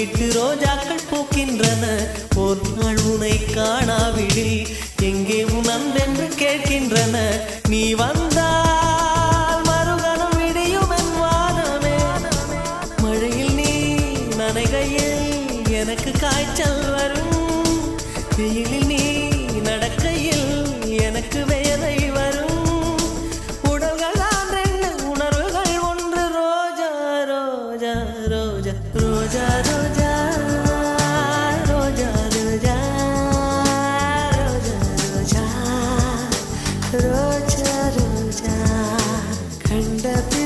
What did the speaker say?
விட்டு ரோஜாக்கள் பூக்கின்றன. ஒரு நாள் உனை காணாவிடில் எங்கே உணர்ந்தென்று கேட்கின்றன. நீ வந்தால் மறுகணம் விடியும் என் வானமே. மழையில் நீ நனைகையில் எனக்கு காய்ச்சல் வரும். வெயிலில் Roja, roja, roja, roja, roja, roja, roja, roja,